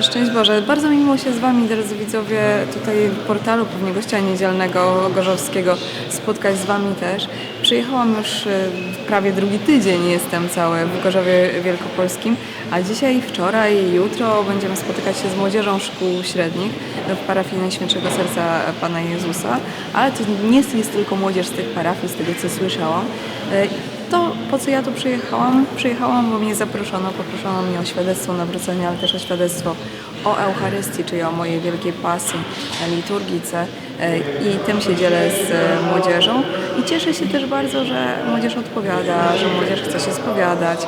Szczęść Boże, bardzo mi miło się z Wami, drodzy widzowie, tutaj w portalu pewnie gościa niedzielnego Gorzowskiego spotkać z Wami też. Przyjechałam już e, prawie drugi tydzień, jestem cały w Gorzowie Wielkopolskim, a dzisiaj, wczoraj i jutro będziemy spotykać się z młodzieżą szkół średnich w parafii Najświętszego Serca Pana Jezusa, ale to nie jest tylko młodzież z tych parafii, z tego co słyszałam. To po co ja tu przyjechałam? Przyjechałam, bo mnie zaproszono, poproszono mnie o świadectwo nawrócenia, ale też o świadectwo o Eucharystii, czyli o mojej wielkiej pasji, e, liturgice e, i tym się dzielę z e, młodzieżą i cieszę się też bardzo, że młodzież odpowiada, że młodzież chce się spowiadać,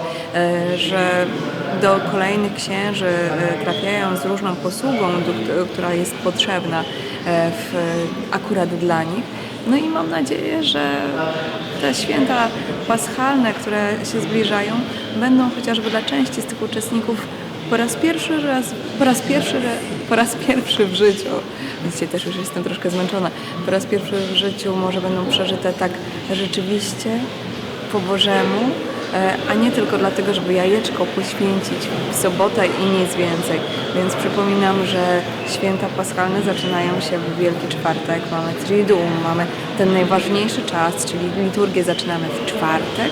że do kolejnych księży trafiają z różną posługą, która jest potrzebna akurat dla nich. No i mam nadzieję, że te święta paschalne, które się zbliżają, będą chociażby dla części z tych uczestników po raz pierwszy raz, po raz pierwszy, po raz pierwszy w życiu, dzisiaj też już jestem troszkę zmęczona, po raz pierwszy w życiu może będą przeżyte tak rzeczywiście po Bożemu, a nie tylko dlatego, żeby jajeczko poświęcić w sobotę i nic więcej. Więc przypominam, że święta paschalne zaczynają się w Wielki Czwartek, mamy Triduum, mamy ten najważniejszy czas, czyli liturgię zaczynamy w czwartek,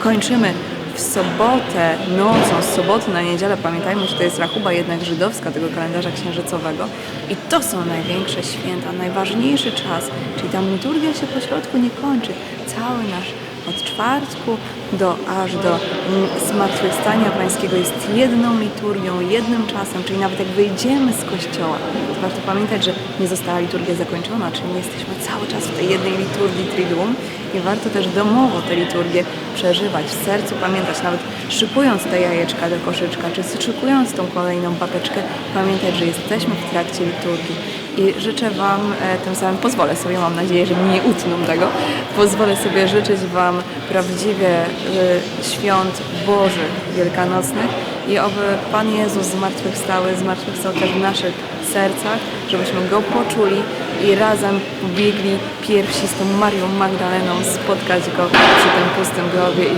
kończymy w sobotę nocą, z soboty na niedzielę. Pamiętajmy, że to jest rachuba jednak żydowska tego kalendarza księżycowego. I to są największe święta, najważniejszy czas. Czyli tam liturgia się po środku nie kończy. Cały nasz od czwartku do, aż do mm, zmartwychwstania pańskiego jest jedną liturgią, jednym czasem, czyli nawet jak wyjdziemy z kościoła, to warto pamiętać, że nie została liturgia zakończona, czyli my jesteśmy cały czas w tej jednej liturgii Triduum i warto też domowo tę liturgię przeżywać, w sercu pamiętać, nawet szykując te jajeczka do koszyczka, czy szykując tą kolejną babeczkę, pamiętać, że jesteśmy w trakcie liturgii. I życzę Wam, e, tym samym pozwolę sobie, mam nadzieję, że nie utną tego, pozwolę sobie życzyć Wam prawdziwie e, świąt Bożych Wielkanocnych i oby Pan Jezus zmartwychwstały, zmartwychwstał też w naszych sercach, żebyśmy Go poczuli i razem pobiegli pierwsi z tą Marią Magdaleną spotkać Go przy tym pustym grobie i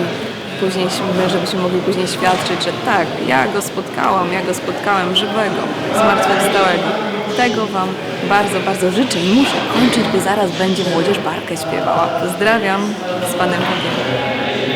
później, żebyśmy mogli później świadczyć, że tak, ja Go spotkałam, ja Go spotkałem żywego, zmartwychwstałego. Tego Wam bardzo, bardzo życzę i muszę kończyć, bo zaraz będzie młodzież barkę śpiewała. Pozdrawiam z Panem Bogiem.